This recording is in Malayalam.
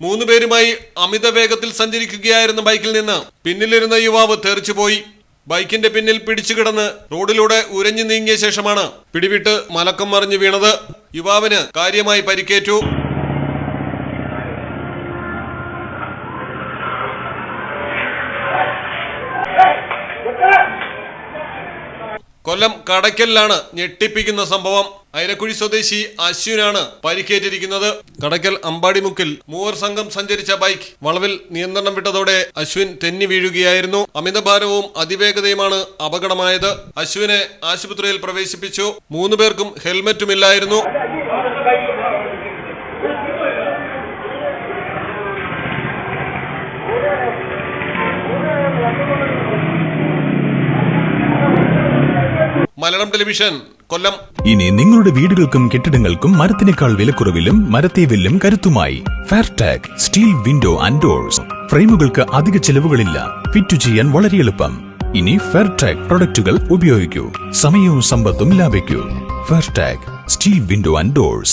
മൂന്ന് പേരുമായി അമിത വേഗത്തിൽ സഞ്ചരിക്കുകയായിരുന്ന ബൈക്കിൽ നിന്ന്. പിന്നിലിരുന്ന യുവാവ് തെറിച്ചുപോയി ബൈക്കിന്റെ പിന്നിൽ പിടിച്ചു കിടന്ന് റോഡിലൂടെ ഉരഞ്ഞു നീങ്ങിയ ശേഷമാണ് പിടിവിട്ട് മലക്കം മറിഞ്ഞു വീണത്. യുവാവിന് കാര്യമായി പരിക്കേറ്റു. കൊല്ലം കടയ്ക്കലിലാണ് ഞെട്ടിപ്പിക്കുന്ന സംഭവം. ഐരക്കുഴി സ്വദേശി അശ്വിനാണ് പരിക്കേറ്റിരിക്കുന്നത്. കടയ്ക്കൽ അമ്പാടിമുക്കിൽ മൂവർ സംഘം സഞ്ചരിച്ച ബൈക്ക് വളവിൽ നിയന്ത്രണം വിട്ടതോടെ അശ്വിൻ തെന്നി വീഴുകയായിരുന്നു. അമിതഭാരവും അതിവേഗതയുമാണ് അപകടമായത്. അശ്വിനെ ആശുപത്രിയിൽ പ്രവേശിപ്പിച്ചു. മൂന്നു പേർക്കും ഹെൽമറ്റുമില്ലായിരുന്നു. മലയാളം ടെലിവിഷൻ കൊല്ലം. ഇനി നിങ്ങളുടെ വീടുകൾക്കും കെട്ടിടങ്ങൾക്കും മരത്തിനേക്കാൾ വിലക്കുറവിലും മരത്തെ വില്ലും കരുത്തുമായി. Fairtech steel window and doors ഫ്രെയിമുകൾക്ക് അധിക ചെലവുകളില്ല. ഫിറ്റ് ചെയ്യാൻ വളരെ എളുപ്പം. ഇനി ഫെയർടാക് പ്രൊഡക്റ്റുകൾ ഉപയോഗിക്കൂ. സമയവും സമ്പത്തും ലാഭിക്കൂ. Fairtech steel window and doors